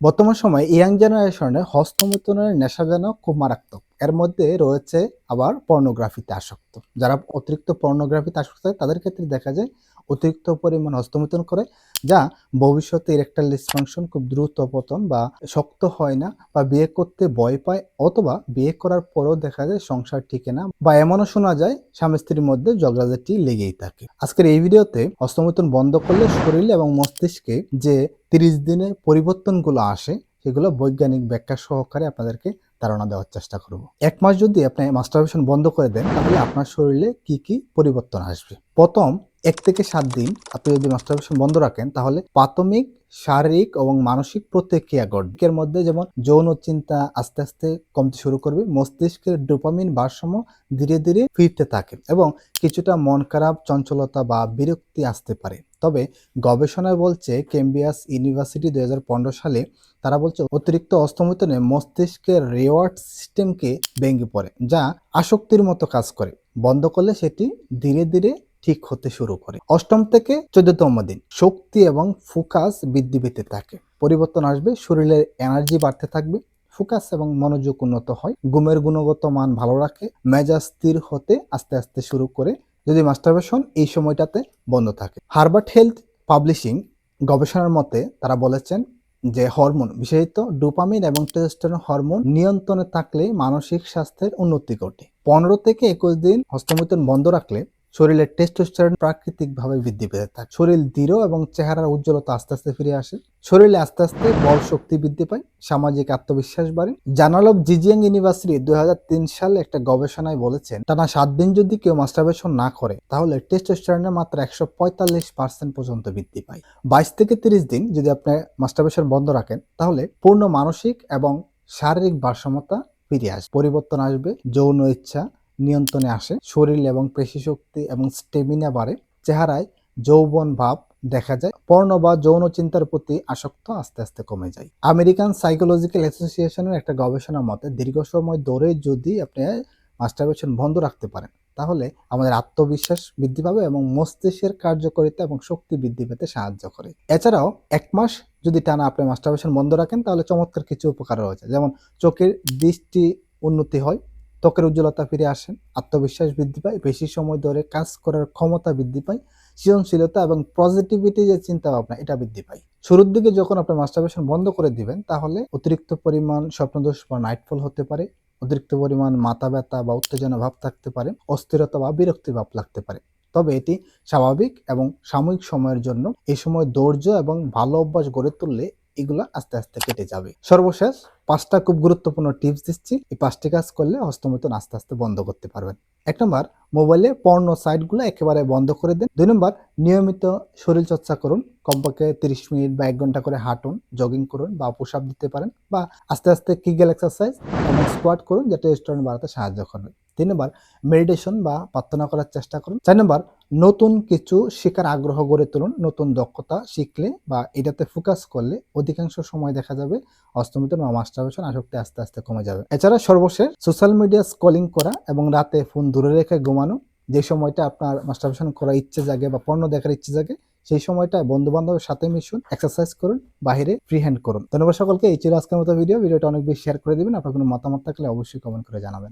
বর্তমান সময়ে ইয়াং জেনারেশনে হস্তমৈথুনের নেশা যেন খুব মারাত্মক। এর মধ্যে রয়েছে আবার পর্নোগ্রাফিতে আসক্ত। যারা অতিরিক্ত পর্নোগ্রাফিতে আসক্ত হয় তাদের ক্ষেত্রে দেখা যায় অতিরিক্ত পরিমাণ হস্তমৈথুন করে যা ভবিষ্যতে ইরেকটাইল ডিসফাংশন খুব দ্রুত পতন বা শক্ত হয় না বা বিয়ে করতে ভয় পায় অথবা বিয়ে করার পরেও দেখা যায় সংসার টিকে না বা এমনও শোনা যায় স্বামী স্ত্রীর মধ্যে ঝগড়াঝাটি লেগেই থাকে। আজকের এই ভিডিওতে হস্তমৈথুন বন্ধ করলে শরীর এবং মস্তিষ্কে যে তিরিশ দিনে পরিবর্তনগুলো আসে, সেগুলো বৈজ্ঞানিক ব্যাখ্যা সহকারে আপনাদেরকে ধারণা দেওয়ার চেষ্টা করব। এক মাস যদি আপনি মাস্টারবেশন বন্ধ করে দেন, তাহলে আপনার শরীরে কি কি পরিবর্তন আসবে? প্রথম এক থেকে সাত দিন আপনি যদি মাস্টারবেশন বন্ধ রাখেন, তাহলে প্রাথমিক, শারীরিক এবং মানসিক প্রতিক্রিয়া ঘটবে। মধ্যে যেমন যৌন চিন্তা আস্তে আস্তে কমতে শুরু করবে, মস্তিষ্কের ডোপামিন ভারসাম্য ধীরে ধীরে ফিরতে থাকে এবং কিছুটা মন খারাপ, চঞ্চলতা বা বিরক্তি আসতে পারে। তবে গবেষণায় বলছে কেম্বিয়াস ইউনিভার্সিটি দু হাজার পনেরো সালে তারা বলছে অতিরিক্ত অস্তমিতনে মস্তিষ্কের রেওয়ার্ড সিস্টেমকে ভেঙে পড়ে, যা আসক্তির মতো কাজ করে। বন্ধ করলে সেটি ধীরে ধীরে ঠিক হতে শুরু করে। অষ্টম থেকে চোদ্দতম দিন শক্তি এবং ফোকাস বৃদ্ধি পেতে থাকে। পরিবর্তন আসবে, শরীরের এনার্জি বাড়তে থাকবে, ফোকাস এবং মনোযোগ উন্নত হয়, ঘুমের গুণগত মান ভালো রাখে, মেজাজ স্থির হতে আস্তে আস্তে শুরু করে। যদি মাস্টারবেশন এই সময়টাতে বন্ধ থাকে। হার্বার্ট হেলথ পাবলিশিং গবেষণার মতে তারা বলেছেন যে হরমোন, বিশেষত ডোপামিন এবং টেস্টোস্টেরন হরমোন নিয়ন্ত্রণে থাকলে মানসিক স্বাস্থ্যের উন্নতি ঘটে। পনেরো থেকে একুশ দিন হস্তমৈথুন বন্ধ রাখলে শরীরের টেস্টোস্টেরন প্রাকৃতিকভাবে বৃদ্ধি পেতে থাকে। শরীর দৃঢ় এবং চেহারার উজ্জ্বলতা আস্তে আস্তে ফিরে আসে। শরীরে আস্তে আস্তে বল শক্তি বৃদ্ধি পায়, সামাজিক আত্মবিশ্বাস বাড়ে। জার্নাল অফ জিজিয়াং ইউনিভার্সিটি দু হাজার তিন সালে একটা গবেষণায় বলেছেন, টানা সাত দিন যদি কেউ মাস্টারবেশন না করে, তাহলে টেস্টোস্টেরনের মাত্রা একশো পঁয়তাল্লিশ পার্সেন্ট পর্যন্ত বৃদ্ধি পায়। বাইশ থেকে তিরিশ দিন যদি আপনি মাস্টারবেশন বন্ধ রাখেন, তাহলে পূর্ণ মানসিক এবং শারীরিক ভারসাম্যতা ফিরে আসবে পরিবর্তন আসবে, যৌন ইচ্ছা নিয়ন্ত্রণে আসে। শরীর এবং পেশি শক্তি এবং স্টেমিনা বাড়ে। চেহারায় যৌবন ভাব দেখা যায়। পর্ণ বা যৌন চিন্তার প্রতি আসক্ত আস্তে আস্তে কমে যায়। আমেরিকান সাইকোলজিক্যাল অ্যাসোসিয়েশনের একটা গবেষণা মতে, দীর্ঘ সময় ধরে যদি আপনি মাস্টারবেশন বন্ধ রাখতে পারেন, তাহলে আমাদের আত্মবিশ্বাস বৃদ্ধি পাবে এবং মস্তিষ্কের কার্যকারিতা এবং শক্তি বৃদ্ধি পেতে সাহায্য করে। এছাড়াও, এক মাস যদি টানা আপনি মাস্টারবেশন বন্ধ রাখেন, তাহলে চমৎকার কিছু উপকার রয়েছে। যেমন, চোখের দৃষ্টি উন্নতি হয় ত্বকের উজ্জ্বলতা ফিরে আসেন, আত্মবিশ্বাস বৃদ্ধি পায়, বেশি সময় ধরে কাজ করার ক্ষমতা বৃদ্ধি পায়, সৃজনশীলতা এবং পজিটিভিটি যে চিন্তা ভাবনা এটা বৃদ্ধি পায়। শুরুর দিকে যখন আপনি মাস্টারবেশন বন্ধ করে দিবেন, তাহলে অতিরিক্ত পরিমাণ স্বপ্নদোষ বা নাইটফল হতে পারে, অতিরিক্ত পরিমাণ মাথা ব্যথা বা উত্তেজনা ভাব থাকতে পারে, অস্থিরতা বা বিরক্তি ভাব লাগতে পারে। তবে এটি স্বাভাবিক এবং সাময়িক সময়ের জন্য এই সময় ধৈর্য এবং ভালো অভ্যাস গড়ে তুললে এগুলো আস্তে আস্তে কেটে যাবে। সর্বশেষ পাঁচটা খুব গুরুত্বপূর্ণ টিপস দিচ্ছি। এই পাঁচটি কাজ করলে হস্তমৈথুন আস্তে আস্তে বন্ধ করতে পারবেন। এক নম্বর, মোবাইলে পর্ণ সাইটগুলো একেবারে বন্ধ করে দেন। দুই নম্বর, নিয়মিত শরীর চর্চা করুন। কমপক্ষে তিরিশ মিনিট বা এক ঘণ্টা করে হাঁটুন জগিং করুন বা পুশ আপ দিতে পারেন বা আস্তে আস্তে কিগেল এক্সারসাইজ এবং স্কোয়াট করুন যেটা রেস্টুরেন্ট বাড়াতে সাহায্য করবে। তিন নম্বর মেডিটেশন বা প্রার্থনা করার চেষ্টা করুন। চার নম্বর, নতুন কিছু শেখার আগ্রহ গড়ে তুলুন। নতুন দক্ষতা শিখলে বা এটাতে ফোকাস করলে অধিকাংশ সময় দেখা যাবে অস্তমিত বা মাস্টারবেশন আসক্তি আস্তে আস্তে কমে যাবে। এছাড়া সর্বশেষ সোশ্যাল মিডিয়া স্কলিং করা এবং রাতে ফোন দূরে রেখে ঘুমানো। যে সময়টা আপনার মাস্টারবেশন করার ইচ্ছে জাগে বা পণ্য দেখার ইচ্ছে জাগে, সেই সময়টা বন্ধু বান্ধবের সাথে মিশুন এক্সারসাইজ করুন বাইরে ফ্রি হ্যান্ড করুন। ধন্যবাদ সকলকে। এই ছিল আজকের মতো ভিডিও ভিডিওটা অনেক বেশি শেয়ার করে দেবেন। আপনার কোনো মতামত থাকলে অবশ্যই কমেন্ট করে জানাবেন।